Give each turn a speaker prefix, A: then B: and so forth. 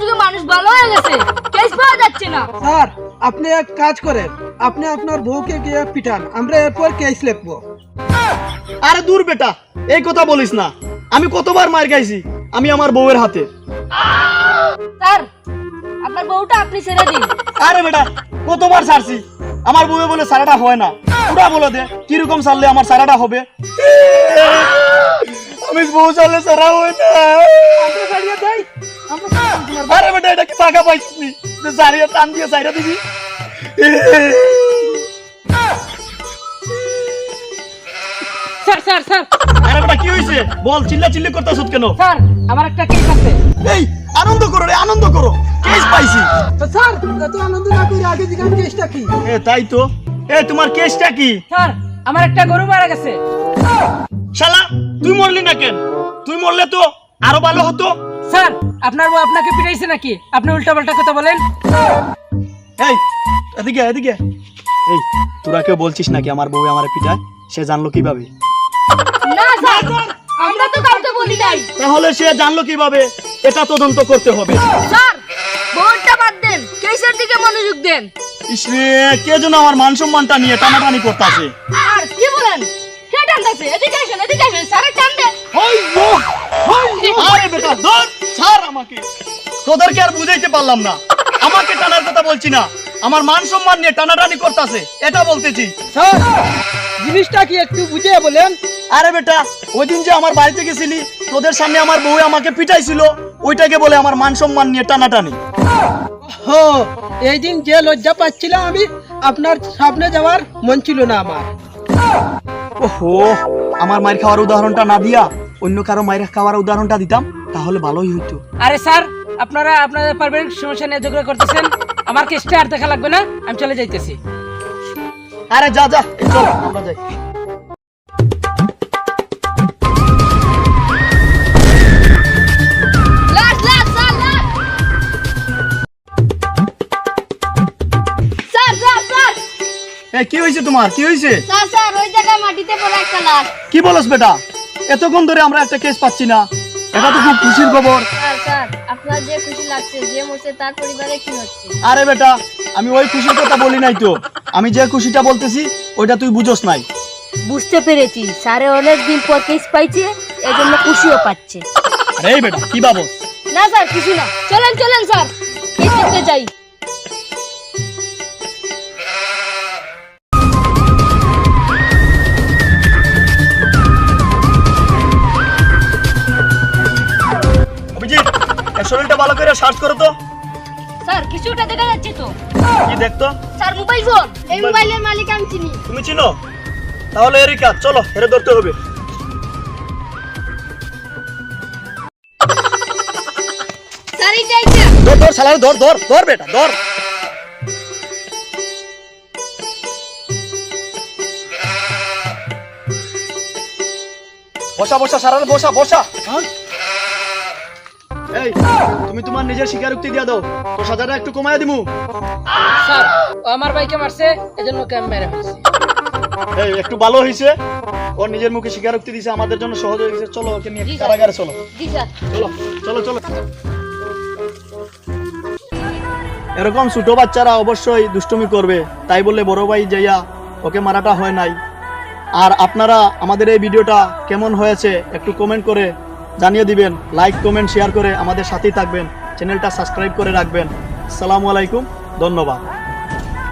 A: যুগে মানুষ ভালো হয়ে গেছে। কেস পাওয়া যাচ্ছে না।
B: স্যার আপনি এক কাজ করেন। আপনি আপনার বউকে গিয়ে পিটান। আমরা এরপর কেস লিখব।
C: আরে দূর বেটা এই কথা বলিস না। আমি কতবার মার খাইছি আমি আমার বউয়ের হাতে।
A: স্যার আপনার বউটা আপনি ছেড়ে দিন।
C: আরে বেটা কতবার ছাড়ছি? আমার বউয়ে বলে সারাটা হয় না। পুরা বলে দে কীরকম সারলে আমার সারাটা হবে? আমি বউ সারলে সারা হয় না।
B: দেই।
C: আরে বেটা এটা কি পাকা পাইছিস? যে সারিয়ে টান দিয়ে সাইরা দিবি?
D: Sir sir sir.
C: আরে বেটা কি হইছে? বল চিল্লা চিল্লি করতেছ কেন?
D: স্যার আমার একটা কেস আছে।
C: এই আনন্দ করো রে আনন্দ করো। কেস পাইছি।
B: তো স্যার এত আনন্দ না করে আগে জিজ্ঞাসা কেসটা কি?
C: এ তাই তো। এ তোমার কেসটা কি?
D: স্যার আমার একটা গরু মারা গেছে।
C: শালা তুই মরলি না কেন? তুই মরলে তো আরও ভালো হতো?
D: স্যার আপনার বউ আপনাকে পিটাইছে নাকি? আপনি উল্টা পাল্টা কথা বলেন।
C: এই এদিকে এদিকে এই তোরা কেউ বলছিস নাকি আমার বউ আমার পিটায়? সে জানলো কীভাবে?
A: না স্যার আমরা তো কাউকে বলি নাই।
C: তাহলে সে জানলো কীভাবে? এটা তদন্ত করতে হবে।
A: স্যার বউটা বাদ দেন কেসের দিকে মনোযোগ দেন।
C: ইসরে কে যেন আমার মান সম্মানটা নিয়ে টানাটানি করতেছে।
A: আর কি বলেন? টানতেছে এদিকে আসেন এদিকে আসেন স্যারের টান দে
C: আরে বেটা ধর ছাড় আমাকে। তোদেরকে আর বুঝাইতে পারলাম না। আমাকে টানার কথা বলছি না। আমার মান সম্মান নিয়ে টানাটানি করতেছে এটা বলতেছি।
B: স্যার জিনিসটা কি একটু বুঝিয়ে বলেন?
C: আরে বেটা ওই দিন যে আমার বাড়িতে গেছিলি তোদের সামনে আমার বউ আমাকে পিটাইছিল ওইটাকে বলে আমার মান সম্মান নিয়ে টানাটানি।
B: হো এই দিন যে লজ্জা পাচ্ছিলাম আমি আপনার সামনে যাওয়ার মন ছিল না আমার।
C: ওহো আমার মায়ের খাওয়ার উদাহরণটা না দিয়া অন্য কারও মায়ের খাওয়ার উদাহরণটা দিতাম তাহলে ভালোই হইতো।
D: আরে স্যার আপনারা আপনাদের পারিবারিক সমস্যা নিয়ে ঝগড়া করতেছেন আমার কেসটা আর দেখা লাগবে না? আমি চলে যাইতেছি।
C: আরে যা যা চল আমরা যাই। এ কি হয়েছে তোমার? কি হয়েছে?
A: স্যার স্যার ওই জায়গায় মাটিতে পড়ে একটা লাশ।
C: কি বলস বেটা? এতক্ষণ ধরে আমরা একটা কেস পাচ্ছি না। এটা তো খুব খুশির খবর।
A: স্যার স্যার আপনার যে খুশি লাগছে যে মরছে তার পরিবারে কি হচ্ছে?
C: আরে বেটা আমি ওই খুশির কথা বলি নাই তো। আমি যে খুশিটা বলতেছি ওইটা তুই বুঝোস নাই।
A: বুঝতে পেরেছি। স্যারে অনেক দিন পর কেস পাইছে এজন্য খুশিও পাচ্ছে।
C: আরে বেটা কি বাবু
A: না স্যার কিছু না। চলেন চলেন স্যার। কেস দেখতে চাই
C: শরীরটা ভালো করে সার্চ করো তো।
A: স্যার কিছুটা দেখা যাচ্ছে তো।
C: কি দেখতো?
A: Sir mobile phone. এই মোবাইলের মালিক আমি চিনি।
C: তুমি চিনো? তাহলে এরিকা চলো হেরে ধরতে হবে।
A: স্যার এইটা এইটা
C: ধর ধর শালারে ধর ধর ধর বেটা ধর। বসা বসা সারারে বসা বসা। এই তুমি তোমার নিজের স্বীকারোক্তি দিয়া দাও। তো সাজাটা একটু কমায় দিমু।
D: স্যার ও আমার ভাইকে মারছে এজন্য মেরে ফেলছি।
C: এই একটু ভালো হয়েছে ও নিজের মুখে স্বীকারোক্তি দিছে আমাদের জন্য সহজ হয়ে গেছে। চলো ওকে নিয়ে কারাগারে চলো। চলো চলো চলো। এরকম ছোট বাচ্চারা অবশ্যই দুষ্টুমি করবে। তাই বললে বড় ভাই যাইয়া ওকে মারাটা হয় নাই। আর আপনারা আমাদের এই ভিডিওটা কেমন হয়েছে একটু কমেন্ট করে জানিয়ে দিবেন লাইক কমেন্ট শেয়ার করে আমাদের সাথেই থাকবেন। চ্যানেলটা সাবস্ক্রাইব করে রাখবেন। আসসালামু আলাইকুম, ধন্যবাদ।